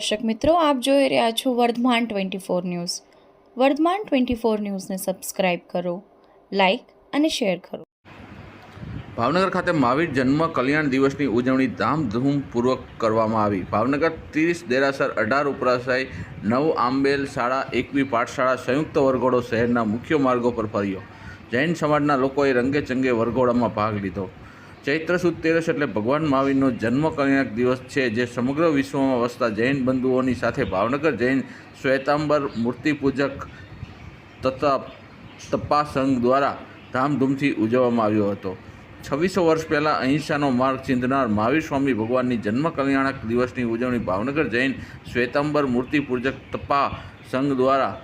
દર્શક મિત્રો, આપ જોઈ રહ્યા છો Vardhaman twenty four news. Vardhaman twenty four ન્યૂઝને સબસ્ક્રાઇબ કરો, લાઇક અને શેર કરો. ભાવનગર ખાતે મહાવીર જન્મ કલ્યાણ દિવસની ઉજવણી ધામધૂમપૂર્વક કરવામાં આવી. ભાવનગર ત્રીસ દેરાસર અઢાર ઉપરાશાય નવ આંબેલ શાળા એકવી પાઠશાળા સંયુક્ત વરઘોડો શહેરના મુખ્ય માર્ગો પર ફર્યો. જૈન સમાજના લોકોએ રંગે ચંગે વરઘોડામાં ભાગ લીધો. ચૈત્ર સુદ તેરસ એટલે ભગવાન મહાવીરનો જન્મ કલ્યાણક દિવસ છે, જે સમગ્ર વિશ્વમાં વસતા જૈન બંધુઓની સાથે ભાવનગર જૈન શ્વેતાંબર મૂર્તિપૂજક તથા તપા સંઘ દ્વારા ધામધૂમથી ઉજવવામાં આવ્યો હતો. છવ્વીસો વર્ષ પહેલાં અહિંસાનો માર્ગ ચિંધનાર મહાવીર સ્વામી ભગવાનની જન્મ કલ્યાણક દિવસની ઉજવણી ભાવનગર જૈન શ્વેતાંબર મૂર્તિપૂજક તપા સંઘ દ્વારા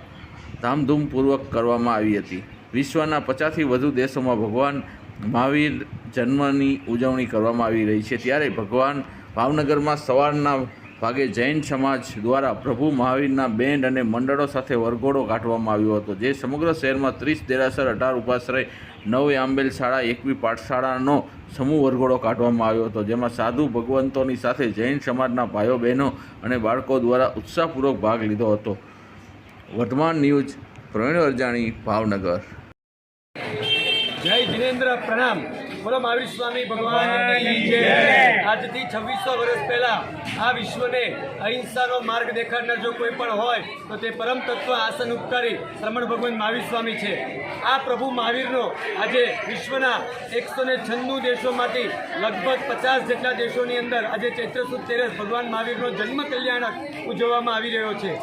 ધામધૂમપૂર્વક કરવામાં આવી હતી. વિશ્વના પચાસથી વધુ દેશોમાં ભગવાન મહાવીર જન્મની ઉજવણી કરવામાં આવી રહી છે ત્યારે ભગવાન ભાવનગરમાં સવારના ભાગે જૈન સમાજ દ્વારા પ્રભુ મહાવીરના બેન્ડ અને મંડળો સાથે વરઘોડો કાઢવામાં આવ્યો હતો, જે સમગ્ર શહેરમાં ત્રીસ દેરાસર, અઢાર ઉપાશ્રય, નવ આંબેલ શાળા, એકવી પાઠશાળાનો સમૂહ વરઘોડો કાઢવામાં આવ્યો હતો, જેમાં સાધુ ભગવંતોની સાથે જૈન સમાજના ભાઈઓ બહેનો અને બાળકો દ્વારા ઉત્સાહપૂર્વક ભાગ લીધો હતો. વર્ધમાન ન્યૂઝ પ્રવીણ અરજાણી ભાવનગર. જય જિનેન્દ્ર પ્રણામ. બોલો મહાવીર સ્વામી ભગવાન કી જય. આજથી છવ્વીસો વર્ષ પહેલા આ વિશ્વને અહિંસાનો માર્ગ દેખાડનાર જો કોઈ પણ હોય તો તે પરમ તત્વ આસન ઉપકારી શ્રમણ ભગવાન મહાવીર સ્વામી છે. આ પ્રભુ મહાવીરનો આજે વિશ્વના એકસો ને છન્નું દેશોમાંથી લગભગ પચાસ જેટલા દેશોની અંદર આજે ચૈત્ર સુદ તેરસ ભગવાન મહાવીરનો જન્મ કલ્યાણક ઉજવવામાં આવી રહ્યો છે.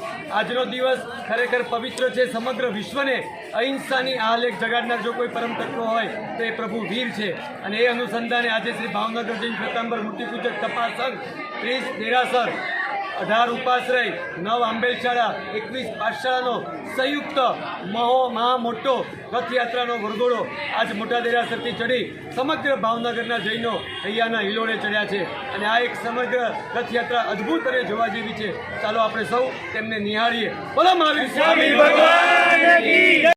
આજનો દિવસ ખરેખર પવિત્ર છે. સમગ્ર વિશ્વને અહિંસાની આ લેખ જગાડનાર જો કોઈ પરમ તત્વ હોય તો એ પ્રભુ વીર છે. અને એ અનુસંધાને આજે શ્રી ભાવનગર જૈન શ્વેતાંબર મૂર્તિપૂજક તપાસ સંઘ ત્રીસ દેરાસર, અઢાર ઉપાશ્રય, નવ આંબેલશાળા, એકવીસ પાઠશાળાનો સંયુક્ત મહો, મહા મોટો રથયાત્રાનો વરઘોડો આજ મોટા દેરાસરથી ચડી સમગ્ર ભાવનગરના જૈનો અહીંયાના હિલોડે ચડ્યા છે. અને આ એક સમગ્ર રથયાત્રા અદ્ભુત અને જોવા જેવી છે. ચાલો આપણે સૌ તેમને નિહાળીએ. બોલો મહાવીર. સ્વામી